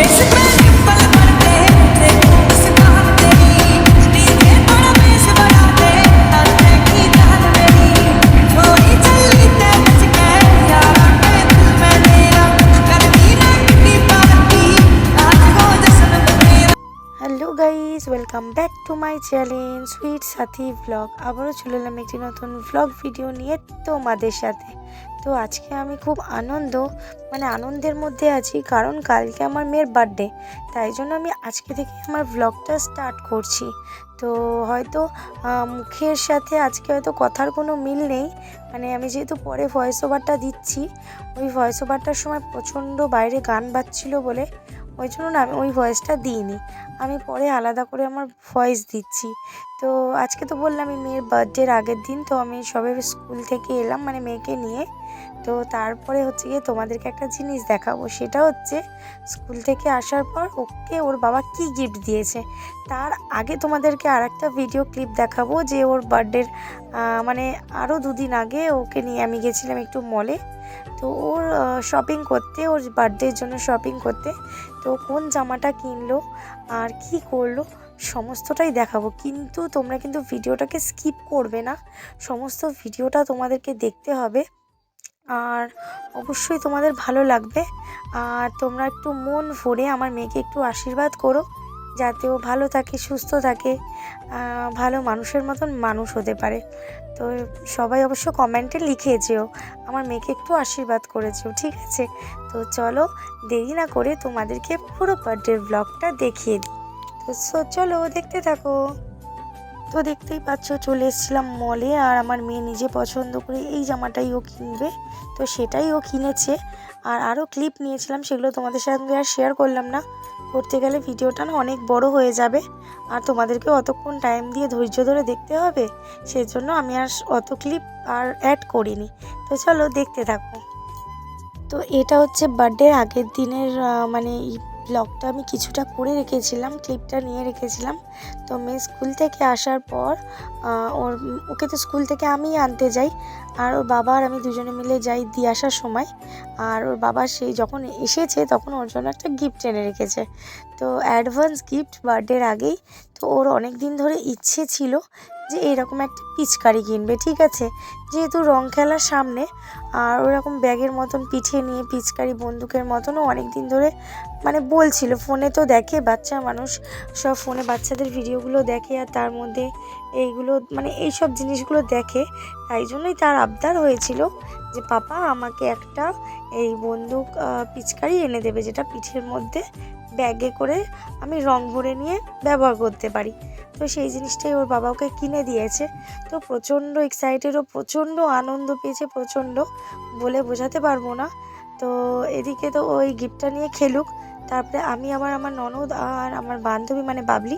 It's two sweet Sathi blog আবারও চলে এলাম একটি নতুন ব্লগ ভিডিও নিয়ে তোমাদের সাথে। তো আজকে আমি খুব আনন্দ মানে আনন্দের মধ্যে আছি, কারণ কালকে আমার মেয়ের বার্থডে তাই জন্য আমি আজকে থেকে আমার ব্লগটা স্টার্ট করছি। তো হয়তো মুখের সাথে আজকে হয়তো কথার কোনো মিল নেই মানে আমি যেহেতু পরে ভয়েস ওভারটা দিচ্ছি, ওই ভয়েস ওভারটার সময় প্রচণ্ড বাইরে গান বাজছিল বলে, ওই জন্য না আমি ওই ভয়েসটা দিইনি। আমি পরে আলাদা করে আমার ভয়েস দিচ্ছি। তো আজকে তো বললাম মেয়ের বার্থডের আগের দিন, তো আমি সবে স্কুল থেকে এলাম মানে মেয়েকে নিয়ে। তো তারপরে হচ্ছে গিয়ে তোমাদেরকে একটা জিনিস দেখাবো, সেটা হচ্ছে স্কুল থেকে আসার পর ওকে ওর বাবা কি গিফট দিয়েছে। তার আগে তোমাদেরকে আর একটা ভিডিও ক্লিপ দেখাবো, যে ওর বার্থডের মানে আরও দুদিন আগে ওকে নিয়ে আমি গেছিলাম একটু মলে তো ওর শপিং করতে, ওর বার্থডের জন্য শপিং করতে। তো কোন জামাটা কিনলো আর কি করল, সমস্তটাই দেখাবো। কিন্তু তোমরা কিন্তু ভিডিওটাকে স্কিপ করবে না। সমস্ত ভিডিওটা তোমাদেরকে দেখতে হবে। আর অবশ্যই তোমাদের ভালো লাগবে। আর তোমরা একটু মন ভরে আমার মেয়েকে একটু আশীর্বাদ করো, যাতে ও ভালো থাকে, সুস্থ থাকে। ভালো মানুষের মতন মানুষ হতে পারে। তো সবাই অবশ্য কমেন্টে লিখে যেও। আমার মেয়েকে একটু আশীর্বাদ করেছেও ঠিক আছে? তো চলো, দেরি না করে তোমাদেরকে পুরো বার্থডের ব্লগটা দেখিয়ে দিই। তো so, চলো দেখতে থাকো। তো দেখতেই পাচ্ছ, চলে এসেছিলাম মলে আর আমার মেয়ে নিজে পছন্দ করে এই জামাটাই ও কিনবে। তো সেটাই ও কিনেছে। আর আরও ক্লিপ নিয়েছিলাম, সেগুলো তোমাদের সঙ্গে আর শেয়ার করলাম না। করতে গেলে ভিডিওটা না অনেক বড় হয়ে যাবে। আর তোমাদেরকে অতক্ষণ টাইম দিয়ে ধৈর্য ধরে দেখতে হবে। সেই জন্য আমি আর অত ক্লিপ আর অ্যাড করিনি। তো চলো দেখতে থাকো। তো এটা হচ্ছে বার্থডে আগের দিনের মানে ব্লগটা আমি কিছুটা করে রেখেছিলাম, ক্লিপটা নিয়ে রেখেছিলাম। তো মেয়ে স্কুল থেকে আসার পর ওর, ওকে তো স্কুল থেকে আমিই আনতে যাই। আর ওর বাবা আর আমি দুজনে মিলে যাই দিয়ে আসার সময়। আর ওর বাবা সেই যখন এসেছে, তখন ওর জন্য একটা গিফট এনে রেখেছে। তো অ্যাডভান্স গিফট বার্থডের আগেই, তো ওর অনেক দিন ধরে ইচ্ছে ছিল যে এরকম একটা পিচকারি কিনবে, ঠিক আছে? যেহেতু রং খেলার সামনে, আর ওরকম ব্যাগের মতন পিঠে নিয়ে পিচকারি বন্দুকের মতনও অনেক দিন ধরে মানে বলছিল, ফোনে তো দেখে বাচ্চা মানুষ, সব ফোনে বাচ্চাদের ভিডিওগুলো দেখে আর তার মধ্যে এইগুলো মানে এই সব জিনিসগুলো দেখে। তাই জন্যই তার আবদার হয়েছিল যে, পাপা, আমাকে একটা এই বন্দুক পিচকারি এনে দেবে, যেটা পিঠের মধ্যে ব্যাগে করে আমি রং ভরে নিয়ে ব্যবহার করতে পারি। তো সেই জিনিসটাই ওর বাবা ওকে কিনে দিয়েছে। তো প্রচণ্ড এক্সাইটেড ও প্রচণ্ড আনন্দ পেয়েছে, প্রচণ্ড বলে বোঝাতে পারব না। তো এদিকে তো ওই গিফটটা নিয়ে খেলুক। তারপরে আমি আবার আমার ননদ আর আমার বান্ধবী মানে বাবলি,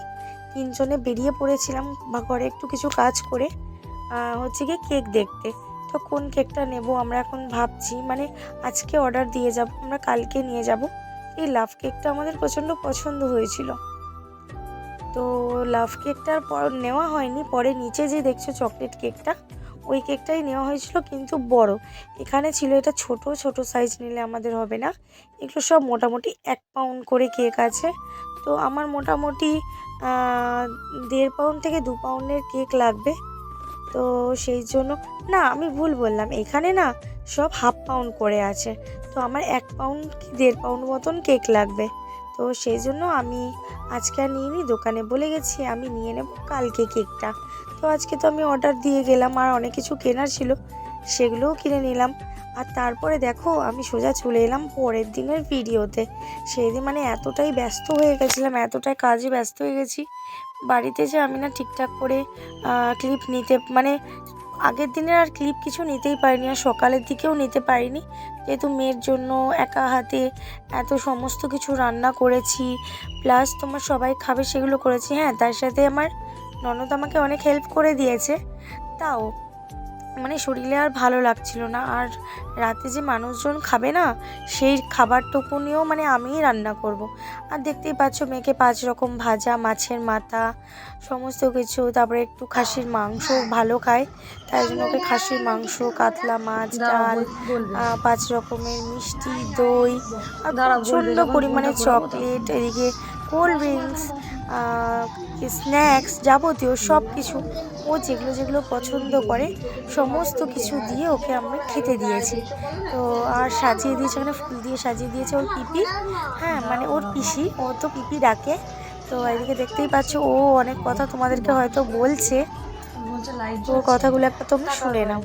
তিনজনে বেরিয়ে পড়েছিলাম বা ঘরে একটু কিছু কাজ করে হচ্ছে গিয়ে কেক দেখতে। তো কোন কেকটা নেব আমরা এখন ভাবছি মানে আজকে অর্ডার দিয়ে যাব, আমরা কালকে নিয়ে যাব। এই লাভ কেকটা আমাদের প্রচণ্ড পছন্দ হয়েছিল। তো লাভ কেকটার পর, নেওয়া হয়নি, পরে নিচে যে দেখছ চকলেট কেকটা ওই কেকটাই নেওয়া হয়েছিল, কিন্তু বড়। এখানে ছিল এটা ছোট ছোট সাইজ নিলে আমাদের হবে না। এগুলো সব মোটামুটি এক পাউন্ড করে কেক আছে। তো আমার মোটামুটি দেড় পাউন্ড থেকে দু পাউন্ডের কেক লাগবে। তো সেই জন্য, না, আমি ভুল বললাম। এখানে না, সব হাফ পাউন্ড করে আছে। তো আমার এক পাউন্ড কি দেড় পাউন্ড মতন কেক লাগবে। তো সেই জন্য আমি আজকে আর নিয়ে নিই দোকানে বলে গেছি আমি নিয়ে নেব কালকে কেকটা। তো আজকে তো আমি অর্ডার দিয়ে গেলাম আর অনেক কিছু কেনার ছিল, সেগুলোও কিনে নিলাম। আর তারপরে দেখো, আমি সোজা চলে এলাম পরের দিনের ভিডিওতে। সেই দিন মানে এতটাই ব্যস্ত হয়ে গেছিলাম, এতটাই কাজে ব্যস্ত হয়ে গেছি। বাড়িতে যে আমি না ঠিকঠাক করে ক্লিপ নিতে মানে আগের দিনের আর ক্লিপ কিছু নিতেই পারিনি আর সকালের দিকেও নিতে পারিনি। যেহেতু মেয়ের জন্য একা হাতে এত সমস্ত কিছু রান্না করেছি প্লাস তোমার সবাই খাবে সেগুলো করেছি হ্যাঁ তার সাথে আমার ননদ আমাকে অনেক হেল্প করে দিয়েছে। তাও মানে শরীরে আর ভালো লাগছিল না। আর রাতে যে মানুষজন খাবে না সেই খাবারটুকুনিও মানে আমিই রান্না করব। আর দেখতেই পাচ্ছ মেয়েকে পাঁচ রকম ভাজা মাছের মাথা সমস্ত কিছু। তারপরে একটু খাসির মাংস ভালো খায়। তাই জন্য ওকে খাসির মাংস কাতলা মাছ ডাল পাঁচ রকমের মিষ্টি দই আর প্রচণ্ড পরিমাণে চকলেট এদিকে কোল্ড ড্রিঙ্কস স্ন্যাক্স যাবতীয় সব কিছু ও যেগুলো যেগুলো পছন্দ করে, সমস্ত কিছু দিয়ে ওকে আমরা খেতে দিয়েছি। তো আর সাজিয়ে দিয়েছে মানে ফুল দিয়ে সাজিয়ে দিয়েছে ওর পিপি। হ্যাঁ মানে ওর পিসি, ও তো পিপি ডাকে। তো এদিকে দেখতেই পাচ্ছ, ও অনেক কথা তোমাদেরকে হয়তো বলছে। ওর কথাগুলো একটা তোমরা শুনে নাও।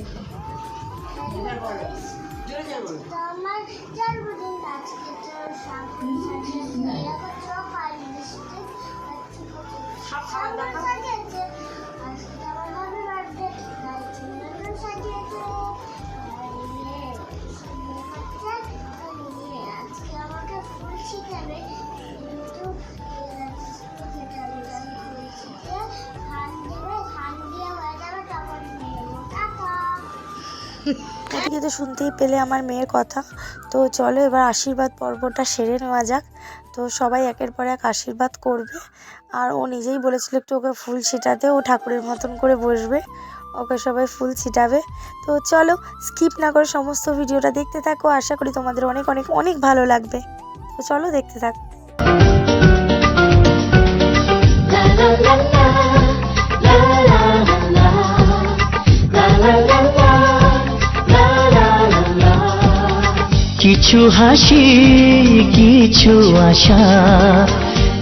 এদিকে তো শুনতেই পেলে আমার মেয়ের কথা। তো চলো এবার আশীর্বাদ পর্বটা সেরে নেওয়া যাক। তো সবাই একের পর এক আশীর্বাদ করবে। আর ও নিজেই বলেছিল একটু ওকে ফুল ছিটাতে, ও ঠাকুরের মতন করে বসবে, ওকে সবাই ফুল ছিটাবে। তো চলো স্কিপ না করে সমস্ত ভিডিওটা দেখতে থাকো, আশা করি তোমাদের অনেক অনেক অনেক ভালো লাগবে। তো চলো দেখতে থাকো। কিছু হাসি, কিছু আশা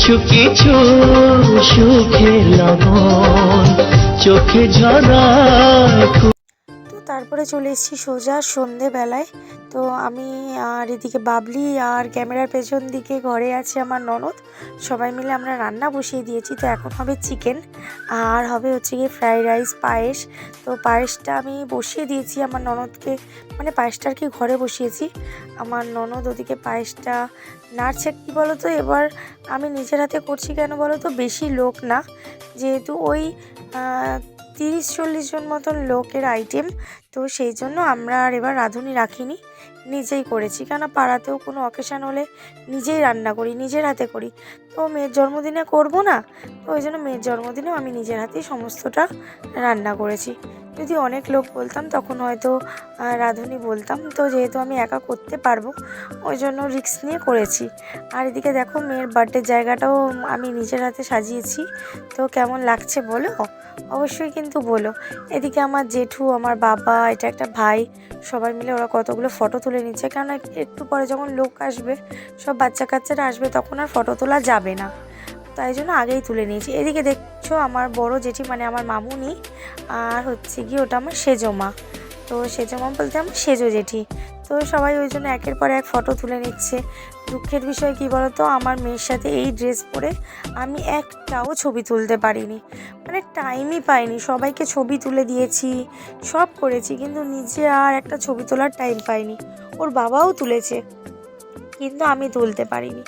কিছু কিছু সুখে লবণ চোখে ঝরায় তো তারপরে চলে এসেছি সোজা সন্ধেবেলায়। তো আমি আর এদিকে বাবলি আর ক্যামেরার পেছন দিকে ঘরে আছে আমার ননদ। সবাই মিলে আমরা রান্না বসিয়ে দিয়েছি, তো এখন হবে চিকেন। আর হবে হচ্ছে গিয়ে ফ্রাইড রাইস, পায়েস। তো পায়েসটা আমি বসিয়ে দিয়েছি আমার ননদকে মানে পায়েসটা আর কি ঘরে বসিয়েছি। আমার ননদ ওদিকে পায়েসটা নাড়ছে, কী বলো তো এবার আমি নিজের হাতে করছি কেন বলো তো বেশি লোক না। যেহেতু ওই তিরিশ চল্লিশ জন মতন লোকের আইটেম তো সেই জন্য আমরা আর এবার রাঁধুনি রাখিনি, নিজেই করেছি। কেন পাড়াতেও কোনো অকেশান হলে নিজেই রান্না করি, নিজের হাতে করি। তো মেয়ের জন্মদিনে করব না, তো ওই জন্য মেয়ের জন্মদিনেও আমি নিজের হাতেই সমস্তটা রান্না করেছি। যদি অনেক লোক বলতাম, তখন হয়তো রাঁধুনি বলতাম। তো যেহেতু আমি একা করতে পারব, ওই জন্য রিক্স নিয়ে করেছি। আর এদিকে দেখো, মেয়ের বার্থডে জায়গাটাও আমি নিজের হাতে সাজিয়েছি। তো কেমন লাগছে বলো? অবশ্যই কিন্তু বলো। এদিকে আমার জেঠু, আমার বাবা, এটা একটা ভাই, সবাই মিলে ওরা কতগুলো ফটো তুলে নিচ্ছে। কেন একটু পরে যখন লোক আসবে, সব বাচ্চা কাচ্চারা আসবে, তখন আর ফটো তোলা যাবে না। তাই জন্য আগেই তুলে নিয়েছি। এদিকে দেখছ আমার বড় জেঠি মানে আমার মামুনি আর হচ্ছে গিয়ে ওটা আমার সেজো মা। তো সেজো মা বলতে আমার সেজো জেঠি। তো সবাই ওই জন্য একের পর এক ফটো তুলে নিচ্ছে। দুঃখের বিষয় কি বলতো? আমার মেয়ের সাথে এই ড্রেস পরে আমি একটাও ছবি তুলতে পারিনি। মানে টাইমই পাইনি। সবাইকে ছবি তুলে দিয়েছি, সব করেছি, কিন্তু নিজে আর একটা ছবি তোলার টাইম পাইনি। ওর বাবাও তুলেছে, কিন্তু আমি তুলতে পারিনি।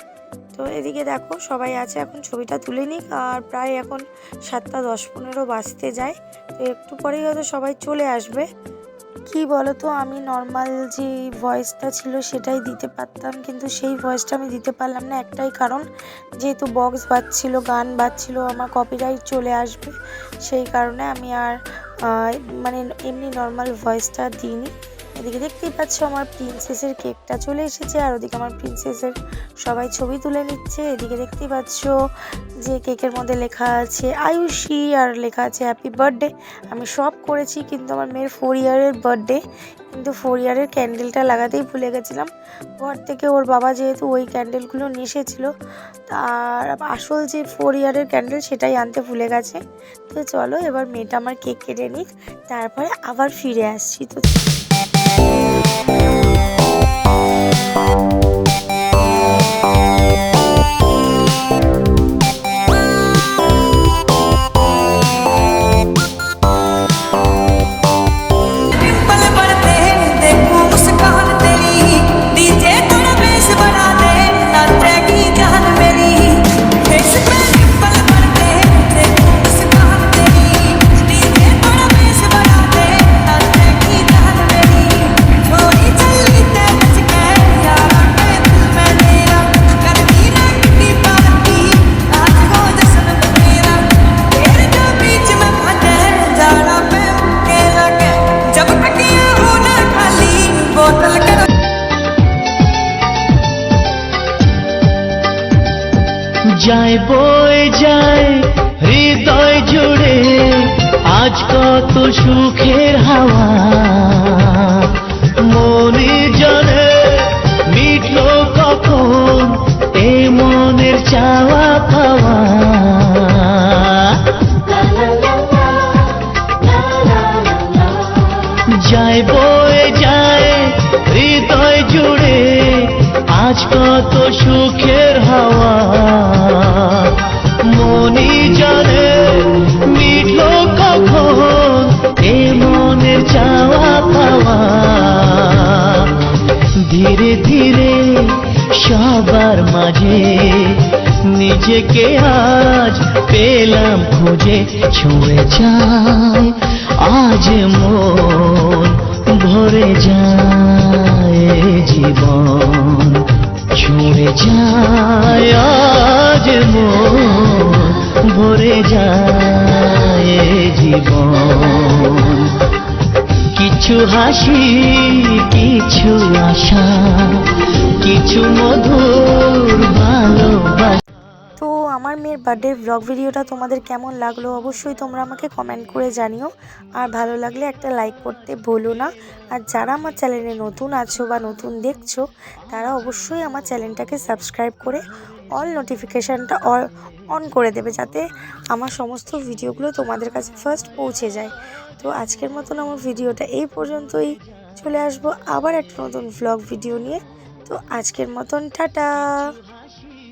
তো এদিকে দেখো, সবাই আছে, এখন ছবিটা তুলে নিক। আর প্রায় এখন সাতটা দশ পনেরো বাজতে যায়। তো একটু পরেই হয়তো সবাই চলে আসবে। কি বলতো, আমি নর্মাল যে ভয়েসটা ছিল সেটাই দিতে পারতাম, কিন্তু সেই ভয়েসটা আমি দিতে পারলাম না। একটাই কারণ, যেহেতু বক্স বাজছিল, গান বাজছিল, আমার কপিরাইট চলে আসবে। সেই কারণে আমি আর মানে এমনি নর্মাল ভয়েসটা দিইনি। এদিকে দেখতেই পাচ্ছ আমার প্রিন্সেসের কেকটা চলে এসেছে, আর ওদিকে আমার প্রিন্সেসের সবাই ছবি তুলে নিচ্ছে। এদিকে দেখতেই পাচ্ছ যে কেকের মধ্যে লেখা আছে, আয়ুষি আর লেখা আছে হ্যাপি বার্থডে আমি সব করেছি, কিন্তু আমার মেয়ের ফোর ইয়ারের বার্থডে কিন্তু ফোর ইয়ারের ক্যান্ডেলটা লাগাতেই ভুলে গেছিলাম। ঘর থেকে ওর বাবা যেহেতু ওই ক্যান্ডেলগুলো নিয়ে এসেছিল আর আসল যে ফোর ইয়ারের ক্যান্ডেল সেটাই আনতে ভুলে গেছে। তো চলো এবার মেয়েটা আমার কেক কেটে নিক, তারপরে আবার ফিরে আসছি। তো Thank আজ কত সুখের হাওয়া। মনে জলে মিটলো কখন এ মনের চাওয়া পাওয়া। যায় বয়ে যায় হৃদয় জুড়ে আজ কত সুখের নিজেকে আজ পেলাম খুঁজে, ছুঁয়ে যায়। আজ মন ভরে যায় জীবন, ছুঁয়ে যায়। আজ মন ভরে যায় জীবন। কিছু হাসি, কিছু আশা, কিছু মধুর ভালোবাসা। আমার মেয়ের বার্থডে ব্লগ ভিডিওটা তোমাদের কেমন লাগল অবশ্যই তোমরা আমাকে কমেন্ট করে জানিও। আর ভালো লাগলে একটা লাইক করতে ভুলো না। আর যারা আমার চ্যানেলে নতুন আছো বা নতুন দেখছ, তারা অবশ্যই আমার চ্যানেলটাকে সাবস্ক্রাইব করে অল নোটিফিকেশানটা অল অন করে দেবে যাতে আমার সমস্ত ভিডিওগুলো তোমাদের কাছে ফার্স্ট পৌঁছে যায়। তো আজকের মতন আমার ভিডিওটা এই পর্যন্তই। চলে আসব আবার একটা নতুন ভ্লগ ভিডিও নিয়ে। তো আজকের মতন টাটা!